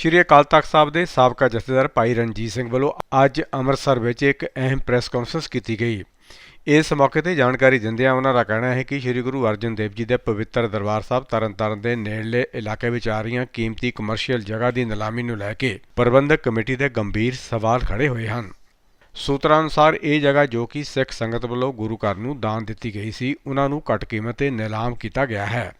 ਸ਼੍ਰੀ ਅਕਾਲ ਤਖਤ ਸਾਹਿਬ ਦੇ ਸਾਬਕਾ ਜਥੇਦਾਰ ਭਾਈ ਰਣਜੀਤ ਸਿੰਘ ਵੱਲੋਂ ਅੱਜ ਅੰਮ੍ਰਿਤਸਰ ਵਿੱਚ ਇੱਕ ਅਹਿਮ ਪ੍ਰੈਸ ਕਾਨਫਰੰਸ ਕੀਤੀ ਗਈ। ਇਸ ਮੌਕੇ ਤੇ ਜਾਣਕਾਰੀ ਦਿੰਦਿਆਂ ਉਹਨਾਂ ਦਾ ਕਹਿਣਾ ਹੈ ਕਿ ਸ੍ਰੀ ਗੁਰੂ ਅਰਜਨ ਦੇਵ ਜੀ ਦੇ ਪਵਿੱਤਰ ਦਰਬਾਰ ਸਾਹਿਬ ਤਰਨਤਾਰਨ ਦੇ ਨੇੜਲੇ ਇਲਾਕੇ ਵਿੱਚ ਆ ਰਹੀਆਂ ਕੀਮਤੀ ਕਮਰਸ਼ੀਅਲ ਜਗ੍ਹਾ ਦੀ ਨਿਲਾਮੀ ਨੂੰ ਲੈ ਕੇ ਪ੍ਰਬੰਧਕ ਕਮੇਟੀ ਦੇ ਗੰਭੀਰ ਸਵਾਲ ਖੜੇ ਹੋਏ ਹਨ। ਸੂਤਰਾਂ ਅਨੁਸਾਰ ਇਹ ਜਗ੍ਹਾ ਜੋ ਕਿ ਸਿੱਖ ਸੰਗਤ ਵੱਲੋਂ ਗੁਰੂ ਘਰ ਨੂੰ ਦਾਨ ਦਿੱਤੀ ਗਈ ਸੀ, ਉਹਨਾਂ ਨੂੰ ਘੱਟ ਕੀਮਤ ਤੇ ਨਿਲਾਮ ਕੀਤਾ ਗਿਆ ਹੈ।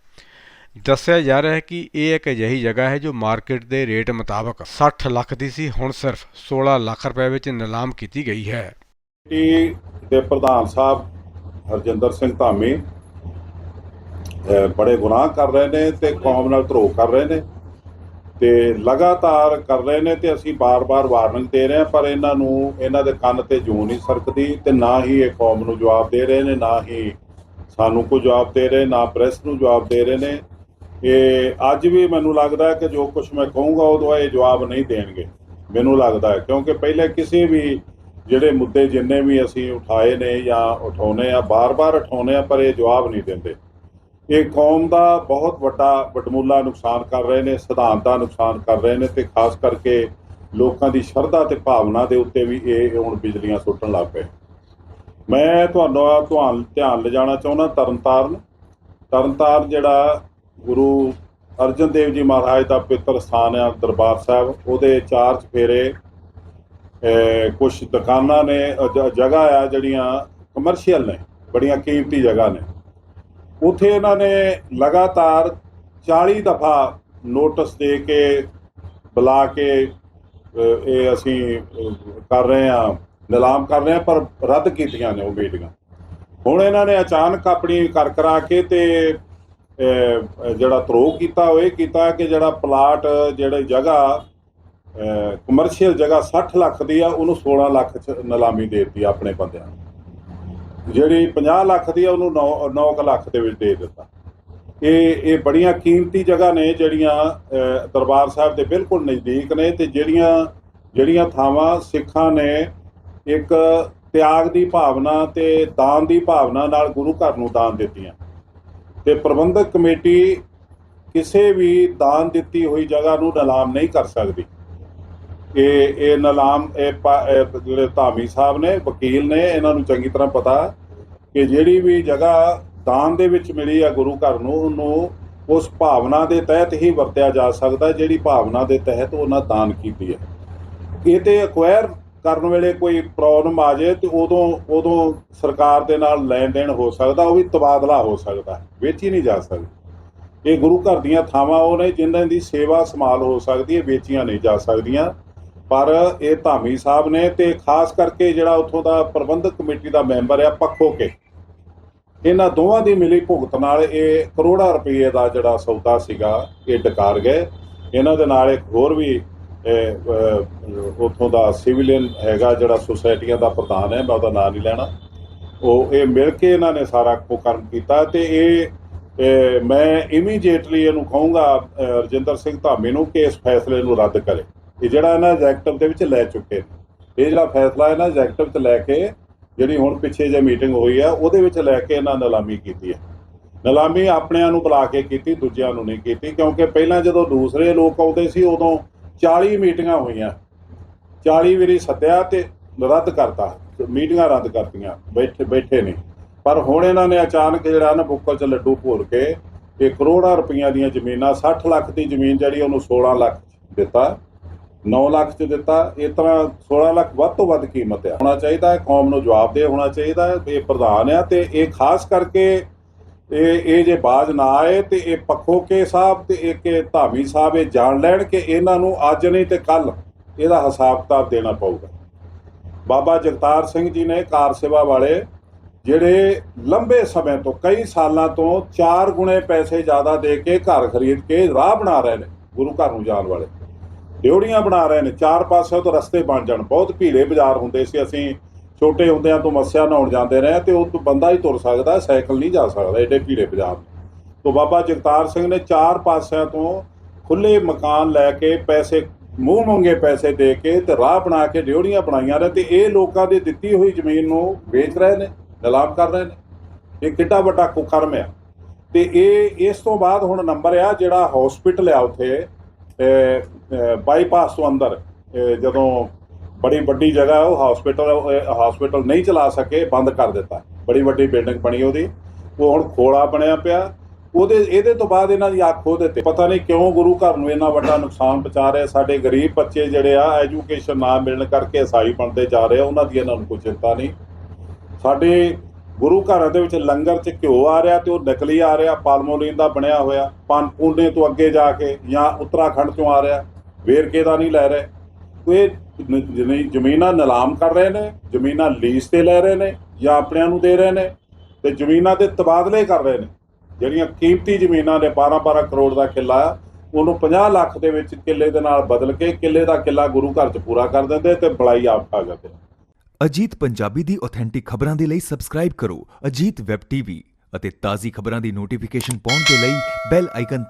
ਦੱਸਿਆ ਜਾ ਰਿਹਾ ਹੈ ਕਿ ਇਹ ਇੱਕ ਅਜਿਹੀ ਜਗ੍ਹਾ ਹੈ ਜੋ ਮਾਰਕੀਟ ਦੇ ਰੇਟ ਮੁਤਾਬਕ 60 ਲੱਖ ਦੀ ਸੀ, ਹੁਣ ਸਿਰਫ 16 ਲੱਖ ਰੁਪਏ ਵਿੱਚ ਨਿਲਾਮ ਕੀਤੀ ਗਈ ਹੈ। ਕਮੇਟੀ ਦੇ ਪ੍ਰਧਾਨ ਸਾਹਿਬ ਹਰਜਿੰਦਰ ਸਿੰਘ ਧਾਮੀ ਬੜੇ ਗੁਨਾਹ ਕਰ ਰਹੇ ਨੇ ਤੇ ਕੌਮ ਨਾਲ ਧਰੋਹ ਕਰ ਰਹੇ ਨੇ ਤੇ ਲਗਾਤਾਰ ਕਰ ਰਹੇ ਨੇ ਤੇ ਅਸੀਂ ਬਾਰ-ਬਾਰ ਵਾਰਨਿੰਗ ਦੇ ਰਹੇ ਹਾਂ, ਪਰ ਇਹਨਾਂ ਨੂੰ, ਇਹਨਾਂ ਦੇ ਕੰਨ ਤੇ ਜੂੰ ਨਹੀਂ ਸਰਕਦੀ ਤੇ ਨਾ ਹੀ ਇਹ ਕੌਮ ਨੂੰ ਜਵਾਬ ਦੇ ਰਹੇ ਨੇ, ਨਾ ਹੀ ਸਾਨੂੰ ਕੋਈ ਜਵਾਬ ਦੇ ਰਹੇ, ਨਾ ਪ੍ਰੈਸ ਨੂੰ ਜਵਾਬ ਦੇ ਰਹੇ ਨੇ। ਇਹ ਅੱਜ ਵੀ ਮੈਨੂੰ ਲੱਗਦਾ ਕਿ ਜੋ ਕੁਝ ਮੈਂ ਕਹੂੰਗਾ ਉਦੋਂ ਇਹ ਜਵਾਬ ਨਹੀਂ ਦੇਣਗੇ, ਮੈਨੂੰ ਲੱਗਦਾ ਹੈ। ਕਿਉਂਕਿ ਪਹਿਲੇ ਕਿਸੇ ਵੀ ਜਿਹੜੇ ਮੁੱਦੇ ਜਿੰਨੇ ਵੀ ਅਸੀਂ ਉਠਾਏ ਨੇ ਜਾਂ ਉਠਾਉਨੇ ਆ, ਬਾਰ-ਬਾਰ ਉਠਾਉਨੇ ਆ, ਪਰ ਇਹ ਜਵਾਬ ਨਹੀਂ ਦਿੰਦੇ। ਇਹ ਕੌਮ ਦਾ ਬਹੁਤ ਵੱਡਾ ਵਡਮੁੱਲਾ ਨੁਕਸਾਨ ਕਰ ਰਹੇ ਨੇ, ਸਿਧਾਂਤ ਦਾ ਨੁਕਸਾਨ ਕਰ ਰਹੇ ਨੇ ਤੇ ਖਾਸ ਕਰਕੇ ਲੋਕਾਂ ਦੀ ਸ਼ਰਧਾ ਤੇ ਭਾਵਨਾ ਦੇ ਉੱਤੇ ਵੀ ਇਹ ਹੁਣ ਬਿਜਲੀਆਂ ਸੁੱਟਣ ਲੱਗ ਪਏ। ਮੈਂ ਤੁਹਾਨੂੰ ਤੁਹਾਨੂੰ ਧਿਆਨ ਲਿਜਾਣਾ ਚਾਹੁੰਦਾ, ਤਰਨਤਾਰਨ। ਤਰਨਤਾਰਨ ਜਿਹੜਾ ਗੁਰੂ ਅਰਜਨ ਦੇਵ ਜੀ ਮਹਾਰਾਜ ਦਾ ਪਵਿੱਤਰ ਸਥਾਨ ਹੈ ਦਰਬਾਰ ਸਾਹਿਬ। ਉਹਦੇ ਚਾਰ ਚਫੇਰੇ ਕੁਝ ਦੁਕਾਨਾਂ ਨੇ ਜਗ੍ਹਾ ਆ ਜਿਹੜੀਆਂ ਕਮਰਸ਼ੀਅਲ ਨੇ, ਬੜੀਆਂ ਕੀਮਤੀ ਜਗ੍ਹਾ ਨੇ। ਉਥੇ ਇਹਨਾਂ ਨੇ ਲਗਾਤਾਰ 40 ਦਫਾ ਨੋਟਿਸ ਦੇ ਕੇ, ਬੁਲਾ ਕੇ ਇਹ ਅਸੀਂ ਕਰ ਰਹੇ ਹਾਂ, ਨਿਲਾਮ ਕਰ ਰਹੇ ਹਾਂ, ਪਰ ਰੱਦ ਕੀਤੀਆਂ ਨੇ ਉਹ ਮੀਟਿੰਗਾਂ ਹੁਣ ਇਹਨਾਂ ਨੇ ਅਚਾਨਕ ਆਪਣੀ ਕਰ ਕਰਾ ਕੇ ਤੇ ਜਿਹੜਾ ਧਰੋਹ ਕੀਤਾ ਉਹ ਇਹ ਕੀਤਾ ਕਿ ਜਿਹੜਾ ਪਲਾਟ ਜਿਹੜੇ ਜਗ੍ਹਾ ਕਮਰਸ਼ੀਅਲ ਜਗ੍ਹਾ 60 ਲੱਖ ਦੀ ਆ, ਉਹਨੂੰ 16 ਲੱਖ ਚ ਨਿਲਾਮੀ ਦੇ ਦਿੱਤੀ ਆਪਣੇ ਬੰਦਿਆਂ ਨੂੰ। ਜਿਹੜੀ 50 ਲੱਖ ਦੀ ਆ, ਉਹਨੂੰ 9 9 ਲੱਖ ਦੇ ਵਿੱਚ ਦੇ ਦਿੱਤਾ। ਇਹ ਇਹ ਬੜੀਆਂ ਕੀਮਤੀ ਜਗ੍ਹਾ ਨੇ ਜਿਹੜੀਆਂ ਦਰਬਾਰ ਸਾਹਿਬ ਦੇ ਬਿਲਕੁਲ ਨਜ਼ਦੀਕ ਨੇ ਤੇ ਜਿਹੜੀਆਂ ਜਿਹੜੀਆਂ ਥਾਵਾਂ ਸਿੱਖਾਂ ਨੇ ਇੱਕ ਤਿਆਗ ਦੀ ਭਾਵਨਾ ਤੇ ਦਾਨ ਦੀ ਭਾਵਨਾ ਨਾਲ ਗੁਰੂ ਘਰ ਨੂੰ ਦਾਨ ਦਿੱਤੀਆਂ। ਤੇ ਪ੍ਰਬੰਧਕ ਕਮੇਟੀ ਕਿਸੇ ਵੀ ਦਾਨ ਦਿੱਤੀ ਹੋਈ ਜਗ੍ਹਾ ਨੂੰ ਨਿਲਾਮ ਨਹੀਂ ਕਰ ਸਕਦੀ। ਇਹ ਇਹ ਨਿਲਾਮ, ਇਹ ਜਿਹੜੇ ਧਾਮੀ ਸਾਹਿਬ ਨੇ, ਵਕੀਲ ਨੇ, ਇਹਨਾਂ ਨੂੰ ਚੰਗੀ ਤਰ੍ਹਾਂ ਪਤਾ ਕਿ ਜਿਹੜੀ ਵੀ ਜਗ੍ਹਾ ਦਾਨ ਦੇ ਵਿੱਚ ਮਿਲੀ ਆ ਗੁਰੂ ਘਰ ਨੂੰ, ਉਹਨੂੰ ਉਸ ਭਾਵਨਾ ਦੇ ਤਹਿਤ ਹੀ ਵਰਤਿਆ ਜਾ ਸਕਦਾ, ਜਿਹੜੀ ਭਾਵਨਾ ਦੇ ਤਹਿਤ ਉਹਨਾਂ ਦਾਨ ਕੀਤੀ ਹੈ। ਇਹ ਤੇ ਅਕਵਾਇਰ ਕਰਨ ਵੇਲੇ ਕੋਈ ਪ੍ਰੋਬਲਮ ਆ ਜਾਏ ਤੇ ਉਦੋਂ ਉਦੋਂ ਸਰਕਾਰ ਦੇ ਨਾਲ ਲੈਣ ਦੇਣ ਹੋ ਸਕਦਾ, ਉਹ ਵੀ ਤਬਾਦਲਾ ਹੋ ਸਕਦਾ, ਵੇਚੀ ਨਹੀਂ ਜਾ ਸਕਦੀ। ਇਹ ਗੁਰੂ ਘਰ ਦੀਆਂ ਥਾਵਾਂ ਉਹ ਨੇ ਜਿਨ੍ਹਾਂ ਦੀ ਸੇਵਾ ਸੰਭਾਲ ਹੋ ਸਕਦੀ ਹੈ, ਵੇਚੀਆਂ ਨਹੀਂ ਜਾ ਸਕਦੀਆਂ। ਪਰ ਇਹ ਧਾਮੀ ਸਾਹਿਬ ਨੇ ਤੇ ਖਾਸ ਕਰਕੇ ਜਿਹੜਾ ਉੱਥੋਂ ਦਾ ਪ੍ਰਬੰਧਕ ਕਮੇਟੀ ਦਾ ਮੈਂਬਰ ਆ, ਪੱਖੋ ਕੇ। ਇਹਨਾਂ ਦੋਵਾਂ ਦੀ ਮਿਲੀ ਭੁਗਤ ਨਾਲ ਇਹ ਕਰੋੜਾਂ ਰੁਪਏ ਦਾ ਜਿਹੜਾ ਸੌਦਾ ਸੀਗਾ, ਇਹ ਡਕਾਰ ਗਏ। ਇਹਨਾਂ ਦੇ ਨਾਲ ਇੱਕ ਹੋਰ ਵੀ ਉੱਥੋਂ ਦਾ ਸਿਵਲੀਅਨ ਹੈਗਾ ਜਿਹੜਾ ਸੁਸਾਇਟੀਆਂ ਦਾ ਪ੍ਰਧਾਨ ਹੈ, ਮੈਂ ਉਹਦਾ ਨਾਮ ਨਹੀਂ ਲੈਣਾ। ਉਹ, ਇਹ ਮਿਲ ਕੇ ਇਹਨਾਂ ਨੇ ਸਾਰਾ ਕੋ ਕਰਮ ਕੀਤਾ ਤੇ ਇਹ ਮੈਂ ਇਮੀਡੀਏਟਲੀ ਇਹਨੂੰ ਕਹੂੰਗਾ ਰਜਿੰਦਰ ਸਿੰਘ ਧਾਮੀ ਨੂੰ ਕਿ ਇਸ ਫੈਸਲੇ ਨੂੰ ਰੱਦ ਕਰੇ। ਇਹ ਜਿਹੜਾ ਇਹਨਾਂ ਐਗਜ਼ੈਕਟਿਵ ਦੇ ਵਿੱਚ ਲੈ ਚੁੱਕੇ ਨੇ। ਇਹ ਜਿਹੜਾ ਫੈਸਲਾ ਇਹਨਾਂ ਐਗਜ਼ੈਕਟਿਵ 'ਚ ਲੈ ਕੇ ਜਿਹੜੀ ਹੁਣ ਪਿੱਛੇ ਜੇ ਮੀਟਿੰਗ ਹੋਈ ਆ, ਉਹਦੇ ਵਿੱਚ ਲੈ ਕੇ ਇਹਨਾਂ ਨਿਲਾਮੀ ਕੀਤੀ ਹੈ ਨਿਲਾਮੀ ਆਪਣਿਆਂ ਨੂੰ ਬੁਲਾ ਕੇ ਕੀਤੀ, ਦੂਜਿਆਂ ਨੂੰ ਨਹੀਂ ਕੀਤੀ, ਕਿਉਂਕਿ ਪਹਿਲਾਂ ਜਦੋਂ ਦੂਸਰੇ ਲੋਕ ਆਉਂਦੇ ਸੀ, ਉਦੋਂ 40 ਮੀਟਿੰਗਾਂ ਹੋਈਆਂ। 40 ਵਾਰੀ ਸੱਦਿਆ ਤੇ ਰੱਦ ਕਰਤਾ। ਮੀਟਿੰਗਾਂ ਰੱਦ ਕਰਤੀਆਂ। ਬੈਠੇ ਬੈਠੇ ਨੇ ਪਰ ਹੁਣ ਇਹਨਾਂ ਨੇ ਅਚਾਨਕ ਜਿਹੜਾ ਨਾ ਬੁੱਕਲ 'ਚ ਲੱਡੂ ਭੋਰ ਕੇ ਇਹ ਕਰੋੜਾਂ ਰੁਪਈਆਂ ਦੀਆਂ ਜ਼ਮੀਨਾਂ 60 ਲੱਖ ਦੀ ਜ਼ਮੀਨ ਜਿਹੜੀ ਉਹਨੂੰ 16 ਲੱਖ ਦਿੱਤਾ। 9 ਲੱਖ 'ਚ ਦਿੱਤਾ। ਇਸ ਤਰ੍ਹਾਂ 16 ਲੱਖ ਵੱਧ ਤੋਂ ਵੱਧ ਕੀਮਤ ਆ। ਹੋਣਾ ਚਾਹੀਦਾ ਹੈ ਕੌਮ ਨੂੰ ਜਵਾਬਦੇਹ ਹੋਣਾ ਚਾਹੀਦਾ। ਹੈ ਇਹ ਪ੍ਰਧਾਨ ਆ ਤੇ ਇਹ ਖਾਸ ਕਰਕੇ ਇਹ ਇਹ ਜੇ ਬਾਜ਼ ਨਾ ਆਏ ਤੇ ਇਹ ਪੱਖੋ ਕੇ ਸਾਹਿਬ ਤੇ ਇੱਕ ਇਹ ਧਾਮੀ ਸਾਹਿਬ ਇਹ ਜਾਣ ਲੈਣ ਕਿ ਇਹਨਾਂ ਨੂੰ ਅੱਜ ਨਹੀਂ ਤੇ ਕੱਲ ਇਹਦਾ ਹਿਸਾਬ ਕਿਤਾਬ ਦੇਣਾ ਪਊਗਾ। ਬਾਬਾ ਜਗਤਾਰ ਸਿੰਘ ਜੀ ਨੇ ਕਾਰ ਸੇਵਾ ਵਾਲੇ ਜਿਹੜੇ ਲੰਬੇ ਸਮੇਂ ਤੋਂ ਕਈ ਸਾਲਾਂ ਤੋਂ 4 ਗੁਣੇ ਪੈਸੇ ਜ਼ਿਆਦਾ ਦੇ ਕੇ ਘਰ ਖਰੀਦ ਕੇ ਰਾਹ ਬਣਾ ਰਹੇ ਨੇ, ਗੁਰੂ ਘਰ ਨੂੰ ਜਾਣ ਵਾਲੇ। ਡਿਉੜੀਆਂ ਬਣਾ ਰਹੇ ਨੇ, ਚਾਰ ਪਾਸੇ ਤੋਂ ਰਸਤੇ ਬਣ ਜਾਣ, ਬਹੁਤ ਭੀੜੇ ਬਾਜ਼ਾਰ ਹੁੰਦੇ ਸੀ ਅਸੀਂ ਛੋਟੇ ਹੁੰਦਿਆਂ ਤੋਂ ਮੱਸਿਆ ਨਹਾਉਣ ਜਾਂਦੇ ਰਹੇ ਤੇ ਉਹ ਬੰਦਾ ਹੀ ਤੁਰ ਸਕਦਾ, ਸਾਈਕਲ ਨਹੀਂ ਜਾ ਸਕਦਾ, ਏਡੇ ਭੀੜੇ ਪੰਜਾਬ ਤੋਂ ਬਾਬਾ ਜਗਤਾਰ ਸਿੰਘ ਨੇ ਚਾਰ ਪਾਸਿਆਂ ਤੋਂ ਖੁੱਲੇ ਮਕਾਨ ਲੈ ਕੇ ਪੈਸੇ, ਮੂੰਹ ਮੰਗੇ ਪੈਸੇ ਦੇ ਕੇ ਤੇ ਰਾਹ ਬਣਾ ਕੇ ਡਿਉੜੀਆਂ ਬਣਾਈਆਂ ਨੇ ਤੇ ਇਹ ਲੋਕਾਂ ਦੀ ਦਿੱਤੀ ਹੋਈ ਜ਼ਮੀਨ ਨੂੰ ਵੇਚ ਰਹੇ ਨੇ, ਨਿਲਾਮ ਕਰ ਰਹੇ ਨੇ। ਇਹ ਕਿੱਡਾ ਵੱਡਾ ਕੁਕਰਮ ਆ। ਤੇ ਇਹ, ਇਸ ਤੋਂ ਬਾਅਦ ਹੁਣ ਨੰਬਰ ਆ ਜਿਹੜਾ ਹਸਪੀਟਲ ਆ ਉੱਥੇ ਬਾਈਪਾਸ ਤੋਂ ਅੰਦਰ ਜਦੋਂ ਬੜੀ ਵੱਡੀ ਜਗ੍ਹਾ ਉਹ ਹਸਪੀਟਲ ਹਸਪੀਟਲ ਨਹੀਂ ਚਲਾ ਸਕੇ, ਬੰਦ ਕਰ ਦਿੱਤਾ ਬੜੀ ਵੱਡੀ ਬਿਲਡਿੰਗ ਬਣੀ ਉਹਦੀ। ਉਹ ਹੁਣ ਖੋਲਾ ਬਣਿਆ ਪਿਆ। ਉਹਦੇ, ਇਹਦੇ ਤੋਂ ਬਾਅਦ ਇਹਨਾਂ ਦੀ ਅੱਖ ਉਹਦੇ ਤੇ ਪਤਾ ਨਹੀਂ ਕਿਉਂ ਗੁਰੂ ਘਰ ਨੂੰ ਇੰਨਾ ਵੱਡਾ ਨੁਕਸਾਨ ਪਹੁੰਚਾ ਰਿਹਾ। ਸਾਡੇ ਗਰੀਬ ਬੱਚੇ ਜਿਹੜੇ ਆ ਐਜੂਕੇਸ਼ਨ ਨਾ ਮਿਲਣ ਕਰਕੇ ਈਸਾਈ ਬਣਦੇ ਜਾ ਰਹੇ ਉਹਨਾਂ ਦੀ ਇਹਨਾਂ ਨੂੰ ਕੋਈ ਚਿੰਤਾ ਨਹੀਂ। ਸਾਡੇ ਗੁਰੂ ਘਰਾਂ ਦੇ ਵਿੱਚ ਲੰਗਰ 'ਚ ਘਿਓ ਆ ਰਿਹਾ ਤੇ ਉਹ ਨਕਲੀ ਆ ਰਿਹਾ। ਪਾਲਮੋਲੀਨ ਦਾ ਬਣਿਆ ਹੋਇਆ। ਪਨ ਪੂਨੇ ਤੋਂ ਅੱਗੇ ਜਾ ਕੇ ਜਾਂ ਉੱਤਰਾਖੰਡ ਤੋਂ ਆ ਰਿਹਾ। ਵੇਰਕੇ ਦਾ ਨਹੀਂ ਲੈ ਰਹੇ। ਇਹ ਜ਼ਮੀਨਾਂ ਨਿਲਾਮ ਕਰ ਰਹੇ ਨੇ, ਜ਼ਮੀਨਾਂ ਲੀਜ਼ ਤੇ ਲੈ ਰਹੇ ਨੇ ਜਾਂ ਆਪਣਿਆਂ ਨੂੰ ਦੇ ਰਹੇ ਨੇ ਤੇ ਜ਼ਮੀਨਾਂ ਦੇ ਤਬਾਦਲੇ ਕਰ ਰਹੇ ਨੇ। ਜਿਹੜੀਆਂ ਕੀਮਤੀ ਜ਼ਮੀਨਾਂ ਨੇ 12-12 ਕਰੋੜ ਦਾ ਕਿੱਲਾ ਆ ਉਹਨੂੰ 50 ਲੱਖ ਦੇ ਵਿੱਚ ਕਿੱਲੇ ਦੇ ਨਾਲ ਬਦਲ ਕੇ ਕਿੱਲੇ ਦਾ ਕਿੱਲਾ ਗੁਰੂ ਘਰ 'ਚ ਪੂਰਾ ਕਰ ਦਿੰਦੇ ਤੇ ਬੜਾਈ ਆਪ ਖਾ ਜਾਂਦੇ ਅਜੀਤ ਪੰਜਾਬੀ ਦੀ ਆਥੈਂਟਿਕ ਖਬਰਾਂ ਦੇ ਲਈ ਸਬਸਕ੍ਰਾਈਬ ਕਰੋ ਅਜੀਤ ਵੈਬ ਟੀਵੀ ਅਤੇ ਤਾਜ਼ੀ ਖਬਰਾਂ ਦੀ ਨੋਟੀਫਿਕੇਸ਼ਨ ਪਾਉਣ ਦੇ ਲਈ ਬੈਲ ਆਈਕਨ